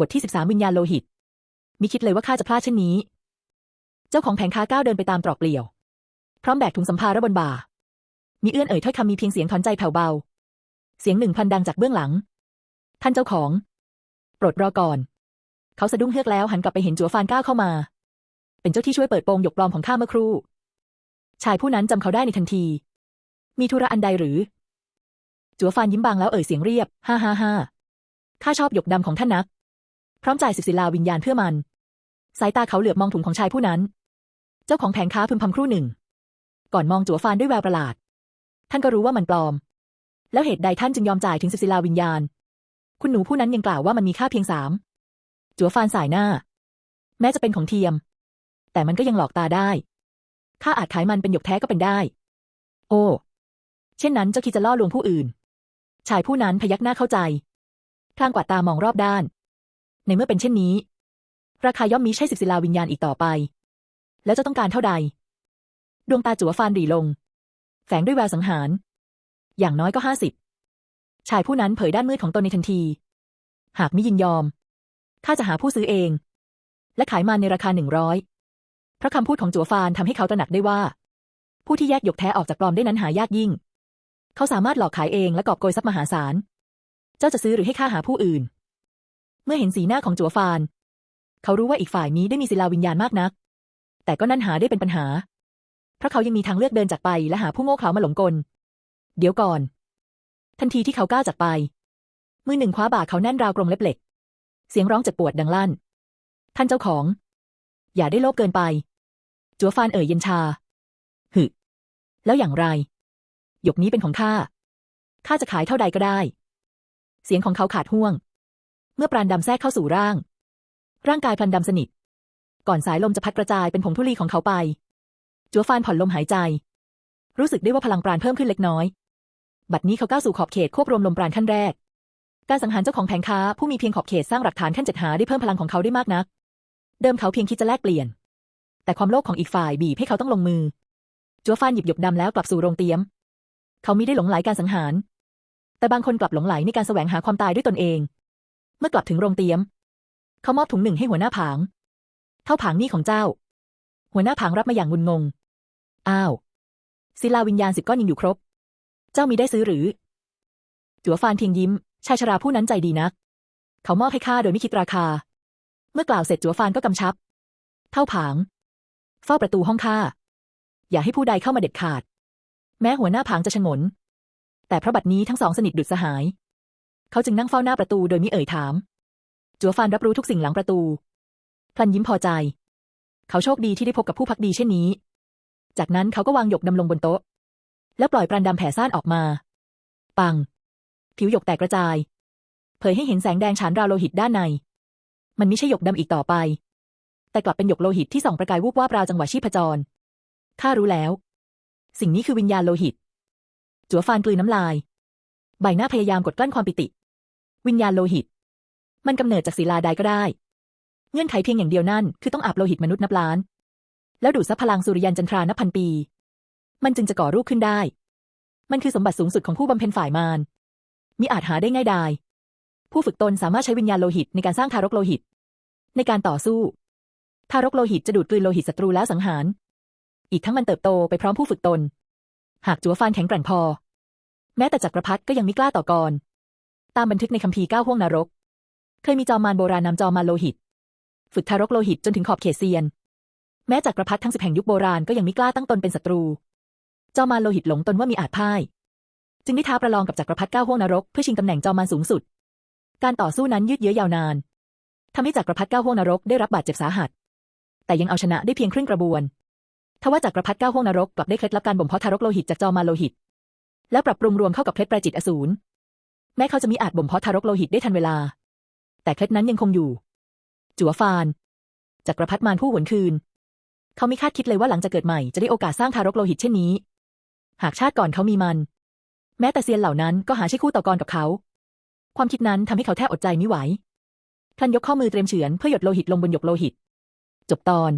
บทที่ 13 วิญญาณโลหิต มิคิดเลยว่าข้าจะพลาดเช่นนี้ เจ้าของแผงค้าก้าวเดินไปตามตรอกเปลี่ยว พร้อมแบกถุงสัมภาระบนบ่า มีเอื้อนเอ่ยถ้อยคำมีเพียงเสียงถอนใจแผ่วเบา เสียงหนึ่งพันดังจากเบื้องหลัง ท่านเจ้าของ โปรดรอก่อน เขาสะดุ้งเฮือกแล้วหันกลับไปเห็นจัวฟานก้าวเข้ามา เป็นเจ้าที่ช่วยเปิดโปงหยกปลอมของข้าเมื่อครู่ ชายผู้นั้นจำเขาได้ในทันที มีธุระอันใดหรือ จัวฟานยิ้มบางแล้วเอ่ยเสียงเรียบ ฮ่าฮ่าฮ่าข้าชอบหยกดำของท่านนัก พร้อมจ่ายสิบศิลาวิญญาณเพื่อมัน สายตาเขาเหลือบมองถุงของชายผู้นั้น เจ้าของแผงค้าพึมพำครู่หนึ่ง ก่อนมองจัวฟานด้วยแววประหลาด ท่านก็รู้ว่ามันปลอม แล้วเหตุใดท่านจึงยอมจ่ายถึงสิบศิลาวิญญาณ คุณหนูผู้นั้นยังกล่าวว่ามันมีค่าเพียงสามจัวฟานสายหน้า แม้จะเป็นของเทียม แต่มันก็ยังหลอกตาได้ข้าอาจขายมันเป็นหยกแท้ก็เป็นได้ โอ้เช่นนั้นเจ้าคิดจะล่อลวงผู้อื่น ชายผู้นั้นพยักหน้าเข้าใจพลางกวาดตามองรอบด้าน ในเมื่อเป็นเช่นนี้ ราคาย่อมมิใช่สิบศิลาวิญญาณอีกต่อไป แล้วจะต้องการเท่าใด ดวงตาจัวฟานหรีลง แฝงด้วยแววสังหาร อย่างน้อยก็ห้าสิบชายผู้นั้นเผยด้านมืดของตนในทันที หากมิยินยอมข้าจะหาผู้ซื้อเอง และขายมันในราคาหนึ่งร้อยเพราะคำพูดของจัวฟานทำให้เขาตระหนักได้ว่า ผู้ที่แยกหยกแท้ออกจากปลอมได้นั้นหายากยิ่ง เขาสามารถหลอกขายเองและกอบโกยทรัพย์มหาศาล เจ้าจะซื้อหรือให้ข้าหาผู้อื่น เมื่อเห็นสีหน้าของจัวฟาน เขารู้ว่าอีกฝ่ายนี้ได้มีศิลาวิญญาณมากนัก แต่ก็นั่นหาได้เป็นปัญหา เพราะเขายังมีทางเลือกเดินจากไปและหาผู้โง่เขลามาหลงกล เดี๋ยวก่อน ทันทีที่เขาก้าวจากไป มือหนึ่งคว้าบ่าเขาแน่นราวกรงเล็บเหล็ก เสียงร้องเจ็บปวดดังลั่น ท่านเจ้าของ อย่าได้โลภเกินไป จัวฟานเอ่ยเย็นชา หึ แล้วอย่างไร หยกนี้เป็นของข้า ข้าจะขายเท่าใดก็ได้ เสียงของเขาขาดห่วง มื่อปราณดำแทรกเข้าสู่ร่าง ร่างกายพลันดำสนิท ก่อนสายลมจะพัดกระจายเป็นผงธุลีของเขาไป จัวฟานผ่อนลมหายใจ รู้สึกได้ว่าพลังปราณเพิ่มขึ้นเล็กน้อย บัดนี้เขาก้าวสู่ขอบเขตควบรวมลมปราณขั้นแรก การสังหารเจ้าของแผงค้า ผู้มีเพียงขอบเขตสร้างหลักฐานขั้นเจ็ดหาได้เพิ่มพลังของเขาได้มากนัก เดิมเขาเพียงคิดจะแลกเปลี่ยน แต่ความโลภของอีกฝ่ายบีบให้เขาต้องลงมือ จัวฟานหยิบหยกดำแล้วกลับสู่โรงเตี๊ยม เขามิได้หลงไหลการสังหาร แต่บางคนกลับหลงไหลในการแสวงหาความตายด้วยตนเอง เมื่อกลับถึงโรงเตี๊ยม เขามอบถุงหนึ่งให้หัวหน้าผาง เท่าผางนี่ของเจ้า หัวหน้าผางรับมาอย่างงุนงง อ้าว ศิลาวิญญาณสิบก้อนยังอยู่ครบ เจ้ามีได้ซื้อหรือ จัวฟานเพียงยิ้ม ชายชราผู้นั้นใจดีนัก เขามอบให้ข้าโดยไม่คิดราคา เมื่อกล่าวเสร็จจัวฟานก็กำชับ เท่าผาง เฝ้าประตูห้องข้า อย่าให้ผู้ใดเข้ามาเด็ดขาด แม้หัวหน้าผางจะชงน แต่พระบัดนี้ทั้งสองสนิทดุดสหาย เขาจึงนั่งเฝ้าหน้าประตูโดยมิเอ่ยถาม จัวฟานรับรู้ทุกสิ่งหลังประตู พลันยิ้มพอใจ เขาโชคดีที่ได้พบกับผู้พักดีเช่นนี้ จากนั้นเขาก็วางหยกดำลงบนโต๊ะ แล้วปล่อยปราณดำแผ่ซ่านออกมา ปัง ผิวหยกแตกกระจาย เผยให้เห็นแสงแดงฉานราวโลหิตด้านใน มันไม่ใช่หยกดำอีกต่อไป แต่กลับเป็นหยกโลหิตที่ส่องประกายวูบวาบราวจังหวะชีพจร ข้ารู้แล้ว สิ่งนี้คือวิญญาณโลหิต จัวฟานกลืนน้ำลาย ใบหน้าพยายามกดกลั้นความปิติ วิญญาณโลหิต มันกำเนิดจากศิลาใดก็ได้ เงื่อนไขเพียงอย่างเดียวนั่น คือต้องอาบโลหิตมนุษย์นับล้าน แล้วดูดซับพลังสุริยันจันทรานับพันปี มันจึงจะก่อรูปขึ้นได้ มันคือสมบัติสูงสุดของผู้บำเพ็ญฝ่ายมารมิอาจหาได้ง่ายดายผู้ฝึกตนสามารถใช้วิญญาณโลหิตในการสร้างทารกโลหิต ในการต่อสู้ ทารกโลหิตจะดูดกลืนโลหิตศัตรูแล้วสังหาร อีกทั้งมันเติบโตไปพร้อมผู้ฝึกตน หากจัวฟานแข็งแกร่งพอ แม้แต่จักรพรรดิก็ยังไม่กล้าต่อกรามบันทึกในคัมภีร์ก้าห้วงนรก เคยมีจอมมารโบราณนำจอมมารโลหิต ฝึกทารกโลหิตจนถึงขอบเขตเซียน แม้จักรพรรดิทั้งสิบแห่งยุคโบราณก็ยังไม่กล้าตั้งตนเป็นศัตรู จอมมารโลหิตหลงตนว่ามีอาจพ่าย จึงได้ท้าประลองกับจักรพรรดิเก้าห้วงนรกเพื่อชิงตำแหน่งจอมมารสูงสุด การต่อสู้นั้นยืดเยื้อยาวนานทำให้จักรพรรดิเก้าห้วงนรกได้รับบาดเจ็บสาหัส แต่ยังเอาชนะได้เพียงครึ่งกระบวน ทว่าจักรพรรดิเก้าห้วงนรกกลับได้เคล็ดลับการบ่มเพาะทารกโลหิตจากจอมารโลหิต แล้วปรับปรุงรวมเข้ากับเคล็ดประจิตอสูร แม้เขาจะมีอาจบ่มเพาะทารกโลหิตได้ทันเวลา แต่เคล็ดนั้นยังคงอยู่ จัวฟานจักรพรรดิมารผู้หวนคืน เขาไม่คาดคิดเลยว่าหลังจากเกิดใหม่จะได้โอกาสสร้างทารกโลหิตเช่นนี้ หากชาติก่อนเขามีมัน แม้แต่เซียนเหล่านั้นก็หาใช่คู่ต่อกรกับเขา ความคิดนั้นทำให้เขาแทบอดใจไม่ไหวพลันยกข้อมือเตรียมเฉือนเพื่อหยดโลหิตลงบนหยกโลหิต จบตอน